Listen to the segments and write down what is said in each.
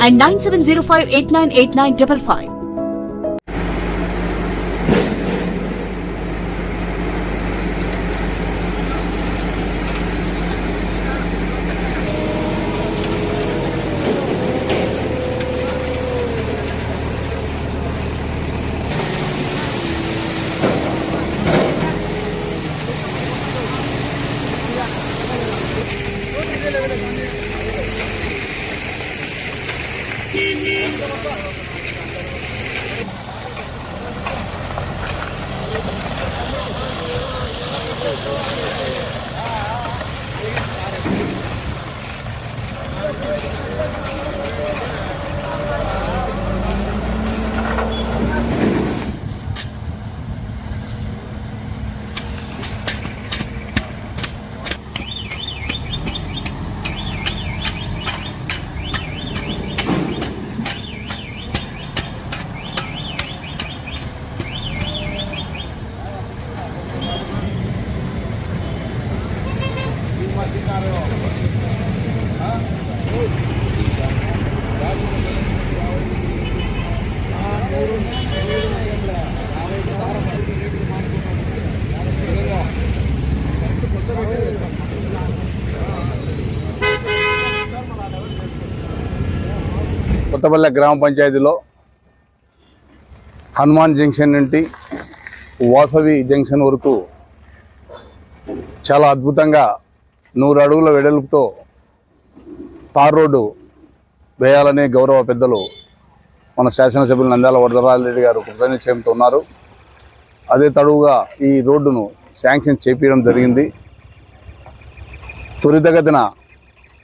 and 9705 898955. Thank you. Kothapalle గ్రామ పంచాయతీలో Hanuman junction నుండి వాసవి జంక్షన్ వరకు చాలా అద్భుతంగా నూరు అడుగుల వెడల్పుతో తార్ రోడ్డు వేయాలనే గౌరవ పెద్దలు మన శాసనసభ్యులు నంద్యాల వరదరాజరెడ్డి గారు కృతనిశ్చయంతో ఉన్నారు. అదే తడువుగా ఈ రోడ్డును శాంక్షన్ చేపించడం జరిగింది. త్వరితగతిన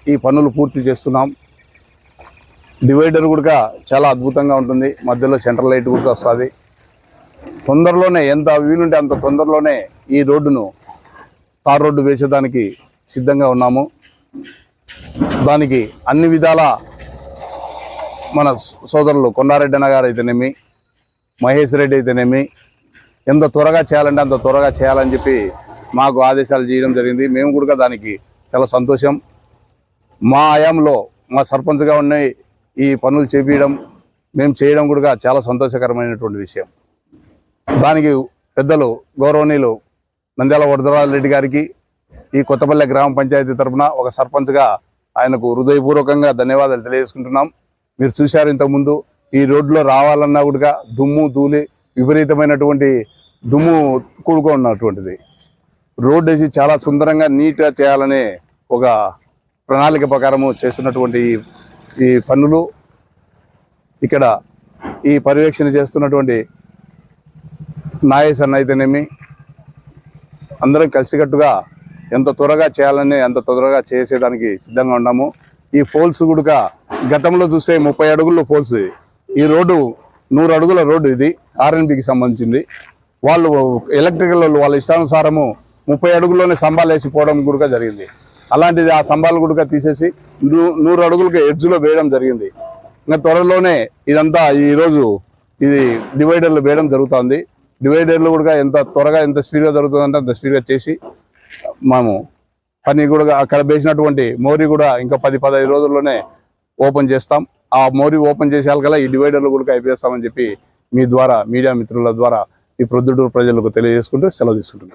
ఈ పనులు పూర్తి చేస్తున్నాం. డివైడర్ కూడా చాలా అద్భుతంగా ఉంటుంది. మధ్యలో సెంట్రల్ లైట్ కూడా వస్తుంది. తొందరలోనే ఎంత వీలుంటే అంత తొందరలోనే ఈ రోడ్డును తార్ రోడ్డు వేసేదానికి సిద్ధంగా ఉన్నాము. దానికి అన్ని విధాల మన సోదరులు కొండారెడ్డి అన్న గారు అయితేనేమి మహేష్ రెడ్డి అయితేనేమి ఎంత త్వరగా చేయాలంటే అంత త్వరగా చేయాలని చెప్పి మాకు ఆదేశాలు చేయడం జరిగింది. మేము కూడా దానికి చాలా సంతోషం. మా ఆయాంలో మా సర్పంచ్గా ఉన్న ఈ పనులు చేపించడం మేము చేయడం కూడా చాలా సంతోషకరమైనటువంటి విషయం. దానికి పెద్దలు గౌరవనీయులు నంద్యాల వరదరాజు రెడ్డి గారికి ఈ కొత్తపల్లె గ్రామ పంచాయతీ తరఫున ఒక సర్పంచ్గా ఆయనకు హృదయపూర్వకంగా ధన్యవాదాలు తెలియజేసుకుంటున్నాం. మీరు చూశారు ఇంతకుముందు ఈ రోడ్లో రావాలన్నా కూడా దుమ్ము ధూళి విపరీతమైనటువంటి దుమ్ము కూడుకో ఉన్నటువంటిది. రోడ్ వేసి చాలా సుందరంగా నీట్గా చేయాలనే ఒక ప్రణాళిక ప్రకారము చేస్తున్నటువంటి ఈ- పనులు ఇక్కడ ఈ పర్యవేక్షణ చేస్తున్నటువంటి నాగేశ్ అన్న అయితేనేమి అందరం కలిసికట్టుగా ఎంత త్వరగా చేయాలని అంత త్వరగా చేసేదానికి సిద్ధంగా ఉన్నాము. ఈ ఫోల్స్ కూడా గతంలో చూస్తే ముప్పై అడుగుల్లో ఫోల్స్ ఈ రోడ్డు నూరు అడుగుల రోడ్డు ఇది ఆర్ఎన్బికి సంబంధించింది. వాళ్ళు ఎలక్ట్రికల్ వాళ్ళు వాళ్ళ ఇష్టానుసారము ముప్పై అడుగుల్లోనే స్తంభాలు వేసి పోవడం కూడా జరిగింది. అలాంటిది ఆ స్తంభాలు కూడా తీసేసి నూ- నూరు అడుగులకి ఎడ్జ్లో వేయడం జరిగింది. ఇంకా త్వరలోనే ఇదంతా ఈరోజు ఇది డివైడర్లు వేయడం జరుగుతుంది. డివైడర్లు కూడా ఎంత త్వరగా ఎంత స్పీడ్గా జరుగుతుందంటే అంత స్పీడ్గా చేసి మనము పని కూడా అక్కడ వేసినటువంటి మోరీ కూడా ఇంకా పది పదహైదు రోజుల్లోనే ఓపెన్ చేస్తాం. ఆ మోరీ ఓపెన్ చేసేయాలి ఈ డివైడర్లు కూడా అయిపోయేస్తామని చెప్పి మీ ద్వారా మీడియా మిత్రుల ద్వారా ఈ ప్రొద్దుటూరు ప్రజలకు తెలియజేసుకుంటూ సెలవు తీసుకుంటున్నాం.